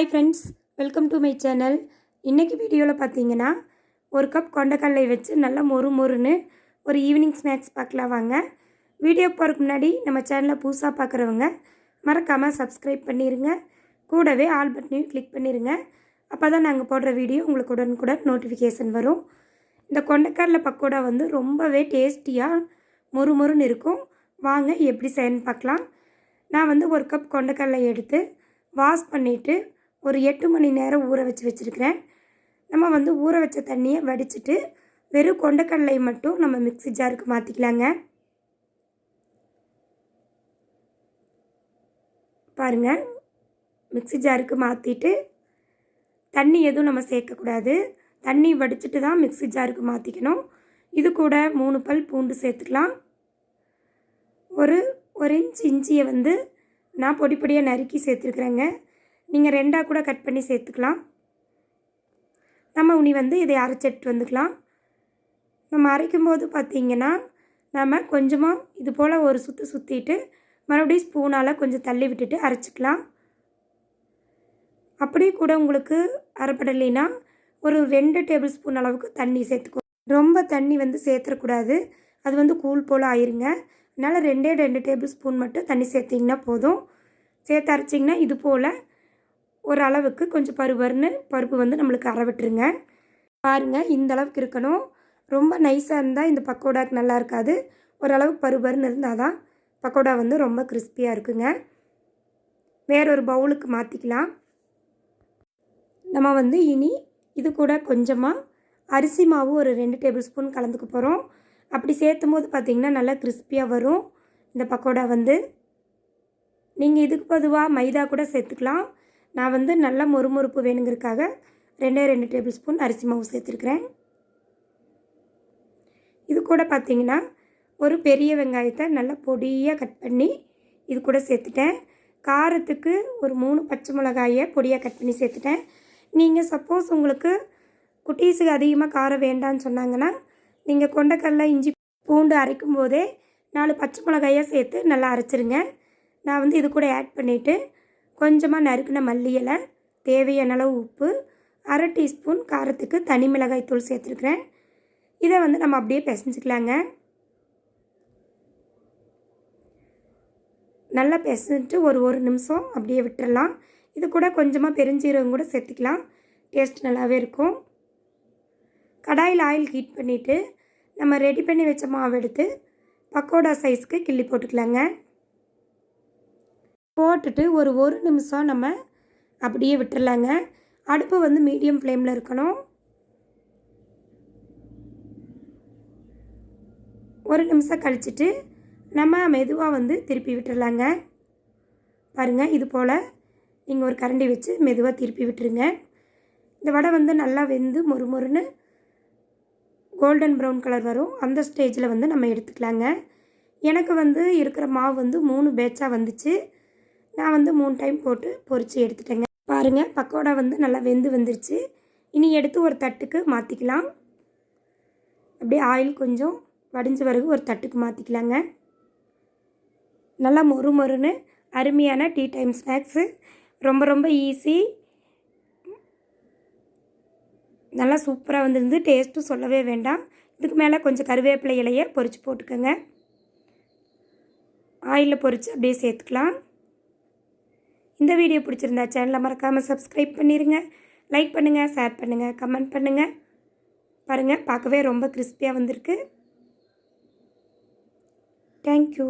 Hi friends welcome to my channel இன்றைக்கி வீடியோவில் பார்த்தீங்கன்னா ஒரு கப் கொண்டக்கடலை வச்சு நல்லா மொறு மொறுன்னு ஒரு ஈவினிங் ஸ்நாக்ஸ் பார்க்கலாம் வாங்க. வீடியோ போகிறதுக்கு முன்னாடி நம்ம சேனலை புதுசாக பார்க்குறவங்க மறக்காமல் சப்ஸ்கிரைப் பண்ணிடுங்க கூடவே ஆல் பட்டனையும் கிளிக் பண்ணிடுங்க அப்போ தான் நாங்கள் போடுற வீடியோ உங்களுக்கு உடனுக்குடன் நோட்டிஃபிகேஷன் வரும். இந்த கொண்டக்கடலை பக்கோடா வந்து ரொம்பவே டேஸ்டியாக மொறு மொறுன்னு இருக்கும். வாங்க எப்படி செய்யணும்னு பார்க்கலாம். நான் வந்து ஒரு கப் கொண்டக்கடலை எடுத்து வாஷ் பண்ணிவிட்டு ஒரு எட்டு மணி நேரம் ஊற வச்சு வச்சுருக்கிறேன். நம்ம வந்து ஊற வச்ச தண்ணியை வடிச்சிட்டு வெறும் கொண்டக்கடலை மட்டும் நம்ம மிக்ஸி ஜாருக்கு மாற்றிக்கலாங்க பாருங்கள் மிக்ஸி ஜாருக்கு மாற்றிட்டு தண்ணி எதுவும் நம்ம சேர்க்கக்கூடாது. தண்ணி வடிச்சிட்டு தான் மிக்ஸி ஜாருக்கு மாற்றிக்கணும் இது கூட மூணு பல் பூண்டு சேர்த்துக்கலாம். ஒரு ஒரு இன்ச் இஞ்சியை வந்து நான் பொடி பொடியாக நறுக்கி சேர்த்துருக்குறேங்க. நீங்கள் ரெண்டாக கூட கட் பண்ணி சேர்த்துக்கலாம். நம்ம உனி வந்து இதை அரைச்சிட்டு வந்துக்கலாம். நம்ம அரைக்கும் போது பார்த்திங்கன்னா நம்ம கொஞ்சமாக இது போல் ஒரு சுற்று சுற்றிட்டு மறுபடியும் ஸ்பூனால் கொஞ்சம் தள்ளி விட்டுட்டு அரைச்சிக்கலாம். அப்படியே கூட உங்களுக்கு அரைப்படலைன்னா ஒரு ரெண்டு டேபிள் ஸ்பூன் அளவுக்கு தண்ணி சேர்த்துக்கோ. ரொம்ப தண்ணி வந்து சேர்த்துடக்கூடாது அது வந்து கூழ் போல் ஆயிருங்க. அதனால் ரெண்டே ரெண்டு டேபிள் ஸ்பூன் மட்டும் தண்ணி சேர்த்திங்கன்னா போதும். சேர்த்து அரைச்சிங்கன்னா இது போல் ஒரு அளவுக்கு கொஞ்சம் பருவர்னு பருப்பு வந்து நம்மளுக்கு அரை விட்டுருங்க பாருங்கள் இந்த அளவுக்கு இருக்கணும். ரொம்ப நைஸாக இருந்தால் இந்த பக்கோடாக்கு நல்லா இருக்காது. ஓரளவுக்கு பருபருன்னு இருந்தால் தான் பக்கோடா வந்து ரொம்ப கிறிஸ்பியாக இருக்குங்க. வேறொரு பவுலுக்கு மாற்றிக்கலாம் நம்ம வந்து இனி இது கூட கொஞ்சமாக அரிசி மாவு ஒரு ரெண்டு டேபிள் ஸ்பூன் கலந்துக்க போகிறோம் அப்படி சேர்த்தும் போது பார்த்திங்கன்னா நல்லா கிறிஸ்பியாக வரும். இந்த பக்கோடா வந்து. நீங்கள் இதுக்கு பொதுவாக மைதா கூட சேர்த்துக்கலாம். நான் வந்து நல்லா மொறுமொறுப்பு வேணுங்கிறதுக்காக ரெண்டே ரெண்டு டேபிள் ஸ்பூன் அரிசி மாவு சேர்த்துருக்குறேன். இது கூட பார்த்திங்கன்னா ஒரு பெரிய வெங்காயத்தை நல்லா பொடியாக கட் பண்ணி இது கூட சேர்த்துட்டேன். காரத்துக்கு ஒரு மூணு பச்சை மிளகாயை பொடியாக கட் பண்ணி சேர்த்துட்டேன். நீங்கள் சப்போஸ் உங்களுக்கு குட்டீஸுக்கு அதிகமாக காரம் வேண்டான்னு சொன்னாங்கன்னா நீங்கள் கொண்டக்கடல இஞ்சி பூண்டு அரைக்கும் போதே நாலு பச்சை மிளகாயாக சேர்த்து நல்லா அரைச்சிருங்க. நான் வந்து இது கூட ஆட் பண்ணிவிட்டு கொஞ்சமாக நறுக்கின மல்லி இலை தேவையான அளவு உப்பு அரை டீஸ்பூன் காரத்துக்கு தனி மிளகாய் தூள் சேர்த்துருக்குறேன். இதை வந்து நம்ம அப்படியே பிசைஞ்சிக்கலாங்க. நல்லா பிசைஞ்சிட்டு ஒரு ஒரு நிமிஷம் அப்படியே விட்டுடலாம் இது கூட கொஞ்சமாக பெருஞ்சீரகம் கூட சேர்த்துக்கலாம். டேஸ்ட் நல்லாவே இருக்கும். கடாயில் ஆயில் ஹீட் பண்ணிவிட்டு நம்ம ரெடி பண்ணி வச்ச மாவு எடுத்து பக்கோடா சைஸ்க்கு கிள்ளி போட்டுக்கலாங்க. போட்டுட்டு ஒரு ஒரு நிமிஷம் நம்ம அப்படியே விட்டுடலாங்க அடுப்பு வந்து மீடியம் ஃப்ளேமில் இருக்கணும். ஒரு நிமிஷம் கழிச்சிட்டு நம்ம மெதுவாக வந்து திருப்பி விட்டுடலாங்க பாருங்கள் இது போல் நீங்கள் ஒரு கரண்டி வச்சு மெதுவாக திருப்பி விட்டுருங்க. இந்த வடை வந்து நல்லா வெந்து மொறு மொறுன்னு கோல்டன் ப்ரௌன் கலர் வரும். அந்த ஸ்டேஜில் வந்து நம்ம எடுத்துக்கலாங்க. எனக்கு வந்து இருக்கிற மாவு வந்து மூணு பேட்சாக வந்துச்சு. நான் வந்து மூணு டைம் போட்டு பொறிச்சு எடுத்துட்டேங்க. பாருங்கள் பக்கோடா வந்து நல்லா வெந்து வந்துருச்சு. இனி எடுத்து ஒரு தட்டுக்கு மாற்றிக்கலாம் அப்படியே ஆயில் கொஞ்சம் வடிஞ்ச பிறகு ஒரு தட்டுக்கு மாற்றிக்கலாங்க நல்லா மொறு மொறுன்னு அருமையான டீ டைம் ஸ்நாக்ஸு ரொம்ப ரொம்ப ஈஸி நல்லா சூப்பராக வந்துருந்து டேஸ்ட்டும் சொல்லவே வேண்டாம். இதுக்கு மேலே கொஞ்சம் கருவேப்பிலை இலையை பொறிச்சு போட்டுக்கோங்க. ஆயிலில் பொறிச்சு அப்படியே சேர்த்துக்கலாம். இந்த வீடியோ பிடிச்சிருந்தா சேனலை மறக்காமல் சப்ஸ்கிரைப் பண்ணிடுங்க லைக் பண்ணுங்கள் ஷேர் பண்ணுங்கள் கமெண்ட் பண்ணுங்கள் பாருங்கள் பார்க்கவே ரொம்ப கிறிஸ்பியாக வந்திருக்கு. தேங்க்யூ